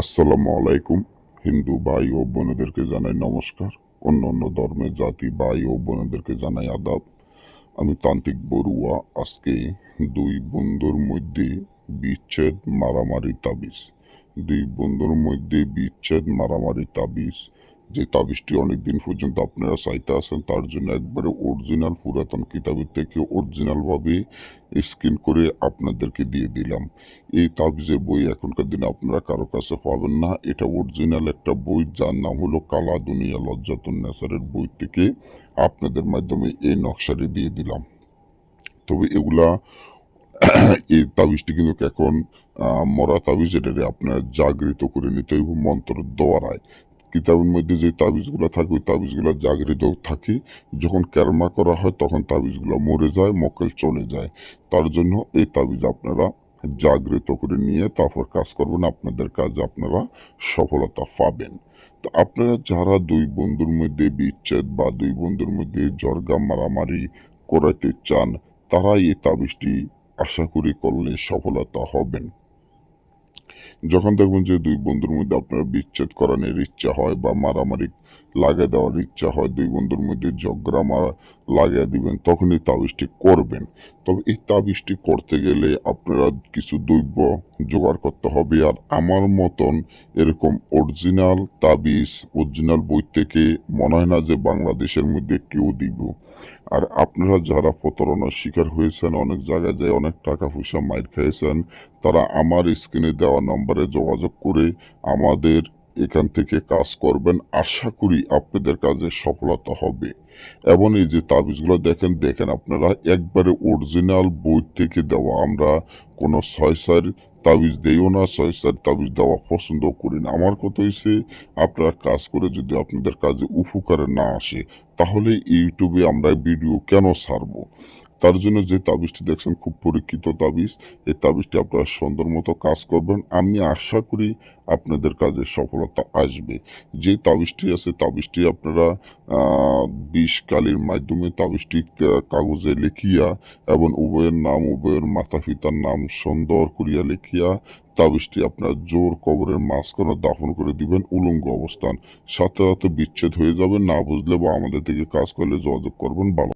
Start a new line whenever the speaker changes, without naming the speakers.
আসসালামু আলাইকুম। হিন্দু ভাই ও বোনেদেরকে জানাই নমস্কার। অন্য অন্য ধর্মের জাতি, ভাই ও বোনেদেরকে জানাই আদাব। আমি তান্ত্রিক বড়ুয়া। আজকে দুই বন্ধুর মধ্যে বিচ্ছেদ, মারামারি, তাবিজ। দুই বন্ধুর মধ্যে বিচ্ছেদ, মারামারি, তাবিজ। যে তাবিজটি অনেকদিন পর্যন্ত আপনারা চাইতে আসেন তার জন্য একবারে অরিজিনাল পুরাতন কিতাবের থেকে অরিজিনালভাবে স্ক্রিন করে আপনাদেরকে দিয়ে দিলাম। এই তাবিজের বই এখনকার দিনে আপনারা কারও কাছে পাবেন না। এটা অরিজিনাল একটা বই, যার নাম হলো কালা দুনিয়া লজ্জাতুন নেসারের বই থেকে আপনাদের মাধ্যমে এই নকশাটি দিয়ে দিলাম। তবে এগুলা এই তাবিজটি কিন্তু এখন মরা তাবিজ এটারে আপনার জাগৃত করে নিতে হইব মন্ত্র দ্বারায়। কিতাবের মধ্যে যে তাবিজগুলো থাকে, ওই তাবিজগুলো জাগৃত থাকে। যখন ক্যারমা করা হয়, তখন তাবিজগুলো মরে যায়, মক্কেল চলে যায়। তার জন্য এই তাবিজ আপনারা জাগৃত করে নিয়ে তারপর কাজ করবেন, আপনাদের কাজে আপনারা সফলতা পাবেন। তো আপনারা যারা দুই বন্ধুর মধ্যে বিচ্ছেদ বা দুই বন্ধুর মধ্যে জর্গা মারামারি করাতে চান, তারা এই তাবিজটি আশা করি করলে সফলতা হবেন। যখন দেখবেন যে দুই বন্ধুর মধ্যে আপনার বিচ্ছেদ করানোর ইচ্ছা হয় বা মারামারি লাগে দেওয়ার ইচ্ছা হয়, দুই বন্ধুর মধ্যে ঝগড়া, মারা লাগিয়ে দিবেন তখন এই তাবিজটি করবেন। তবে এই তাবিজটি করতে গেলে আপনারা কিছু দ্রব্য জোগাড় করতে হবে। আর আমার মতন এরকম অরিজিনাল তাবিজ অরিজিনাল বই থেকে মনে হয় না যে বাংলাদেশের মধ্যে কেউ দিব। আর আপনারা যারা প্রতারণার শিকার হয়েছেন, অনেক জায়গায় যায় অনেক টাকা পয়সা মাইর খেয়েছেন তারা আমার স্ক্রিনে দেওয়া নম্বরে যোগাযোগ করে আমাদের এখান থেকে কাজ করবেন। আশা করি আপনাদের কাজে সফলতা হবে। এবং এই যে তাবিজগুলো দেখেন দেখেন আপনারা, একবারে অরিজিনাল বই থেকে দেওয়া। আমরা কোনো ছয় সার তাবিজ দেইও না ছয় সার তাবিজ দেওয়া পছন্দ করি না। আমার কথা হয়েছে আপনারা কাজ করে যদি আপনাদের কাজে উপকারে না আসে, তাহলে ইউটিউবে আমরা ভিডিও কেন ছাড়বো? তার জন্য যে তাবিজটি দেখছেন, খুব পরীক্ষিত তাবিজ। এই তাবিজটি আপনারা সুন্দর মতো কাজ করবেন। আমি আশা করি আপনাদের কাজে সফলতা আসবে। যে তাবিজটি আছে, তাবিজটি আপনারা বিষ কালির মাধ্যমে তাবিজটি কাগজে লিখিয়া এবং উভয়ের নাম, উভয়ের মাতা পিতার নাম সুন্দর করিয়া লিখিয়া তাবিজটি আপনার জোর কবরের মাঝখানে দাফন করে দিবেন, উলঙ্গ অবস্থান। সাথে সাথে বিচ্ছেদ হয়ে যাবে। না বুঝলে বা আমাদের থেকে কাজ করলে যোগাযোগ করবেন। ভালো